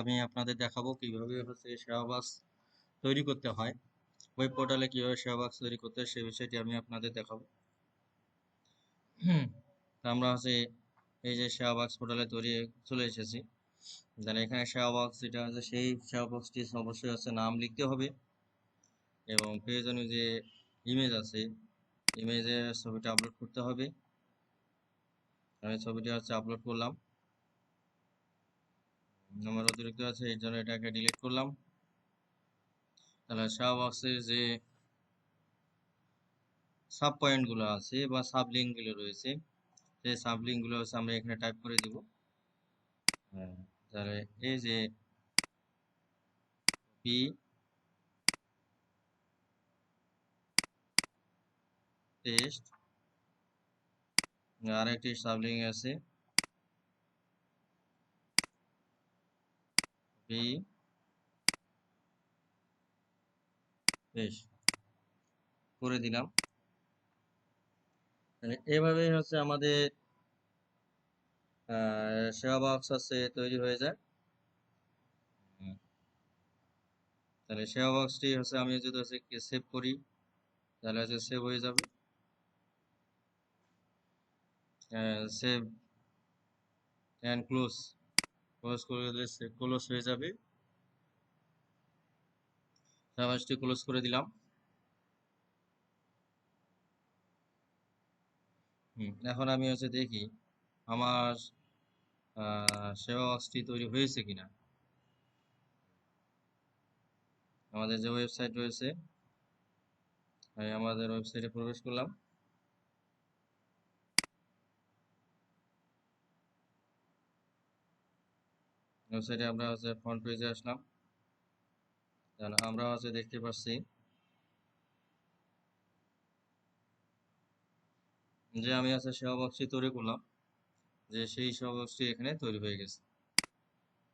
আমি আপনাদের দেখাবো কীভাবে হচ্ছে সেবা বক্স তৈরি করতে হয়। ওয়েব পোর্টালে কীভাবে সেবা বক্স তৈরি করতে হয় সেই বিষয়টি আমি আপনাদের দেখাবো। আমরা হচ্ছে এই যে সেবা বক্স পোর্টালে তৈরি চলে এসেছি। তাহলে এখানে সেবা বক্স যেটা আছে সেই সেবা বক্সটি অবশ্যই হচ্ছে নাম লিখতে হবে এবং প্রয়োজনীয় যে ইমেজ আছে। ইমেজের ছবিটা আপলোড করতে হবে। আমি ছবিটা হচ্ছে আপলোড করলাম। আমার অতিরিক্ত আছে এই জন্য এটাকে ডিলিট করলাম। তাহলে সেবা বক্সের যে সাব পয়েন্টগুলো আছে বা সাব লিঙ্কগুলো রয়েছে সেই সাব লিঙ্কগুলো হচ্ছে আমরা এখানে টাইপ করে দিব। হ্যাঁ। তাহলে এই যে পি টেস্ট আর একটি সাবলিঙ্ক আছে। বেশ। করে দিলাম। এভাবেই হচ্ছে আমাদের সেবা বক্স আছে, তৈরি হয়ে যায়। তাহলে সেবা বক্সটি হচ্ছে আমি যদি হচ্ছে সেভ করি, তাহলে হচ্ছে সেভ হয়ে যাবে। সেভ অ্যান্ড ক্লোজ ক্লোজ করে দিলে ক্লোজ হয়ে যাবে। সেবাসটি ক্লোজ করে দিলাম। এখন আমি হচ্ছে দেখি আমার সেবা বক্সটি তৈরি হয়েছে কিনা। আমাদের যে ওয়েবসাইট রয়েছে, আমি আমাদের ওয়েবসাইটে প্রবেশ করলাম। ওয়েবসাইটে আমরা হচ্ছে ফ্রন্ট পেজে আসলাম। তাহলে আমরা হচ্ছে দেখতে পাচ্ছি। যে আমি আছে সেবা বক্সটি তৈরি করলাম, যে সেই সেবা বক্সটি এখানে তৈরি হয়ে গেছে।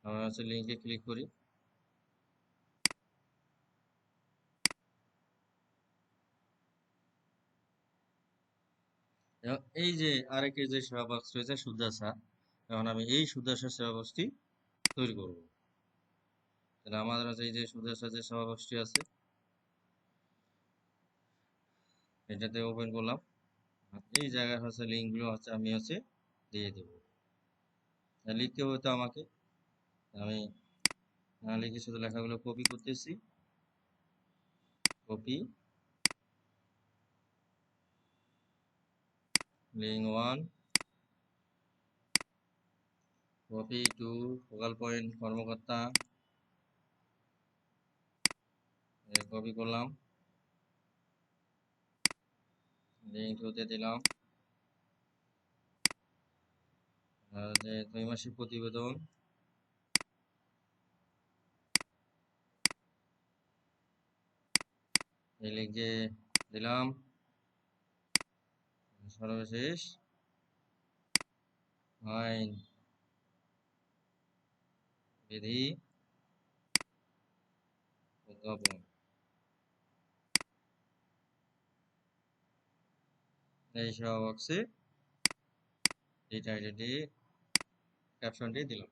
আমরা হচ্ছে লিঙ্কে ক্লিক করি। এই যে আরেকটি যে সেবা বক্স রয়েছে সুদাসা এখন আমি এই সুদাসা সেবা বক্সটি তৈরি করব। তাহলে আমাদের আছে এই যে সুদাসা যে সেবা আছে। এটাতে ওপেন করলাম। এই জায়গায় হচ্ছে লিঙ্কগুলো হচ্ছে আমি হচ্ছে দিয়ে দেব। লিখতে হবে তো আমাকে। আমি লিখে শুধু লেখাগুলো কপি করতেছি। Copy link one copy two focal point, কর্মকর্তা। কপি করলাম। লিঙ্ক টুতে দিলাম। যে ত্রৈমাসিক প্রতিবেদন। এই লিঙ্কে দিলাম। সর্বশেষ। আইন বিধি উদ্ভাবন এই সব বক্সে এই ক্যাপশনটি দিলাম।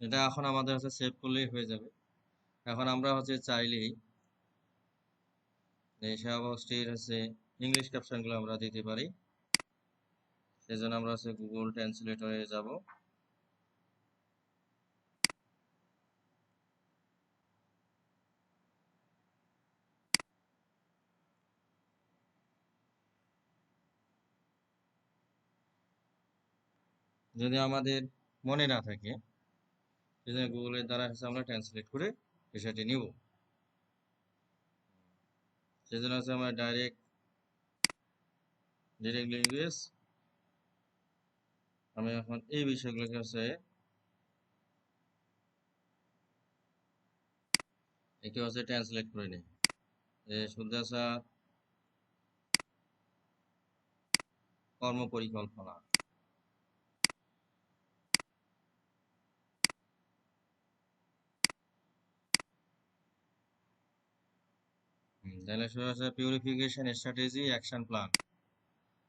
এটা এখন আমাদের হচ্ছে সেভ করলেই হয়ে যাবে। এখন আমরা হচ্ছে চাইলেই এই সেবা বক্সটির হচ্ছে ইংলিশ ক্যাপশনগুলো আমরা দিতে পারি। সেজন্য আমরা হচ্ছে গুগল ট্রান্সলেটরে যাব। যদি আমাদের মনে না থাকে, সেজন্য গুগলের দ্বারা হচ্ছে আমরা ট্রান্সলেট করে বিষয়টি নিব। সেজন্য হচ্ছে আমরা ডাইরেক্ট ডিরেক্ট ল্যাঙ্গুয়েজ আমি এখন এই বিষয়গুলোকে হচ্ছে একটু হচ্ছে ট্রান্সলেট করে নিই। যে সুদাসা কর্ম তাহলে শুরু হচ্ছে পিউরিফিকেশন স্ট্র্যাটেজি অ্যাকশন প্ল্যান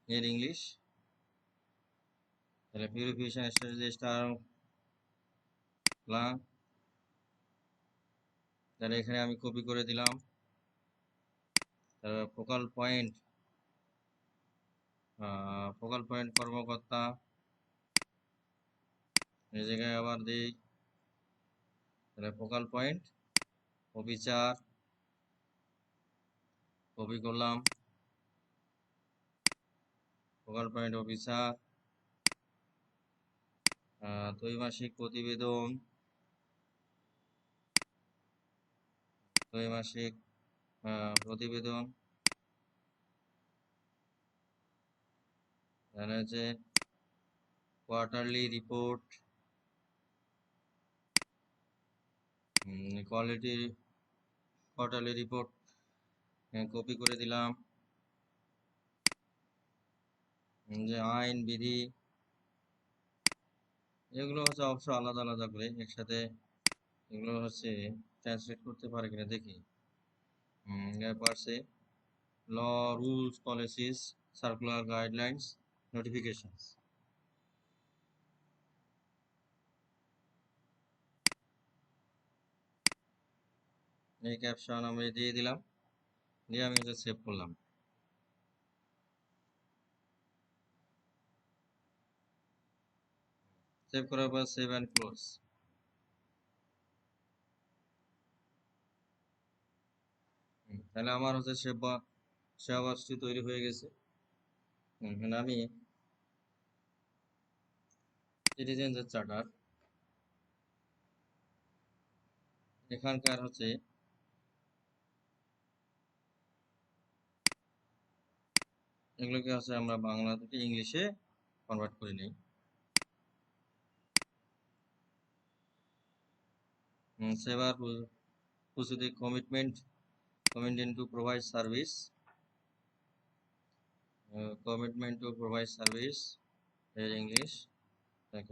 এর ইংলিশ তাহলে পিউরিফিকেশন স্ট্র্যাটেজি স্টার প্লাং তাহলে এখানে আমি কপি করে দিলাম। তারপর ফোকাল পয়েন্ট ফোকাল পয়েন্ট কর্মকর্তা। এই জায়গায় আবার দিই। তাহলে ফোকাল পয়েন্ট অফিসার কপি করলাম। ফোকাল পয়েন্ট অফিসার ত্রৈমাসিক প্রতিবেদন ত্রৈমাসিক প্রতিবেদন। এখানে হচ্ছে quarterly report quality quarterly report copy করে দিলাম। যে আইন, বিধি, এগুলো হচ্ছে অবশ্য আলাদা আলাদা করে একসাথে এগুলো হচ্ছে ট্রান্সলেট করতে পারে কিনা দেখি। পারছে law rules policies circular guidelines notifications এই ক্যাপশন আমি দিয়ে দিলাম। দিয়ে আমি হচ্ছে সেভ করলাম। সেভ করার পর সেভ অ্যান্ড ক্লোজ। তাহলে আমার হচ্ছে সেবা সেবাবস্তি তৈরি হয়ে গেছে। মানে আমি সিটিজেন্সের চার্টার এখানকার হচ্ছে এগুলোকে আছে আমরা বাংলা থেকে ইংলিশে কনভার্ট করে নিই। সেবার প্রস্তুতি commitment commitment to provide service commitment to provide service English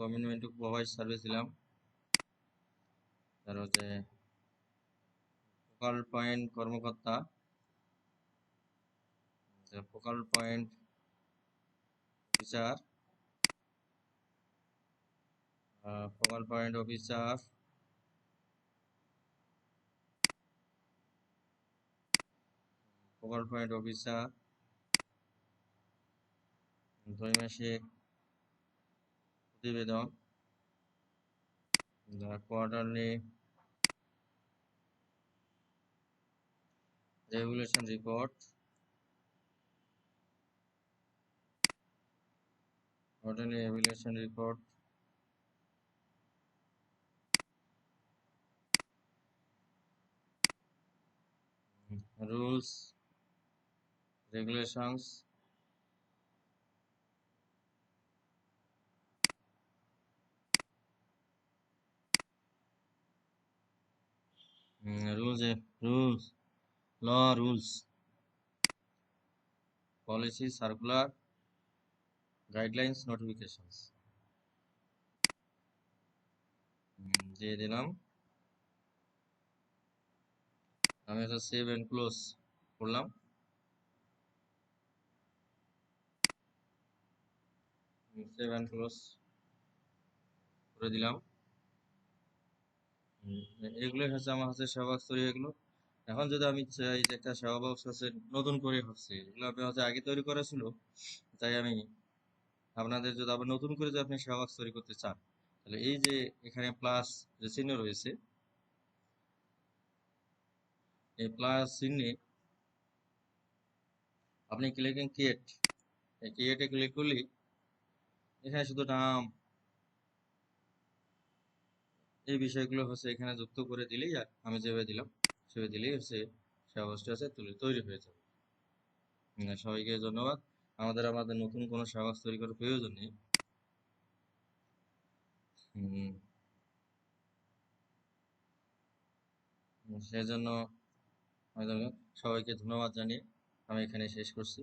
commitment to provide service দিলাম। তার হচ্ছে ফোকাল পয়েন্ট কর্মকর্তা focal point officer focal point officer focal point officer ত্রৈমাসিক প্রতিবেদন quarterly regulation report quarterly regulation report rules regulations rules rules law rules policy circular guidelines notifications. দিয়ে দিলাম। আমি এটা সেভ এন্ড ক্লোজ করলাম। সেভ এন্ড ক্লোজ করে দিলাম। এগুলো হচ্ছে আমার হচ্ছে সেবা তৈরি এগুলো এখন যদি আমি চাই যে একটা সেবা বক্স আছে, নতুন করে হচ্ছে এগুলো আপনি হচ্ছে আগে তৈরি করা ছিল, তাই আমি আপনাদের যদি আবার নতুন করে যদি আপনি সেবা তৈরি করতে চান, তাহলে এই যে এখানে প্লাস যে চিহ্ন রয়েছে, এই প্লাস চিহ্নে আপনি ক্লিকিং ক্রিয়েট এই ক্রিয়েটে ক্লিক করলে এখানে শুধু নাম, এই বিষয়গুলো হচ্ছে এখানে যুক্ত করে দিলেই আর আমি যেভাবে দিলাম, সেভাবে দিলেই হচ্ছে সহজটা আছে তুলে, তৈরি হয়ে যাবে। সবাইকে ধন্যবাদ। আমাদের আমাদের নতুন কোনো সাহস তৈরি করার প্রয়োজন নেই। সেজন্য সবাইকে ধন্যবাদ জানিয়ে আমি এখানে শেষ করছি।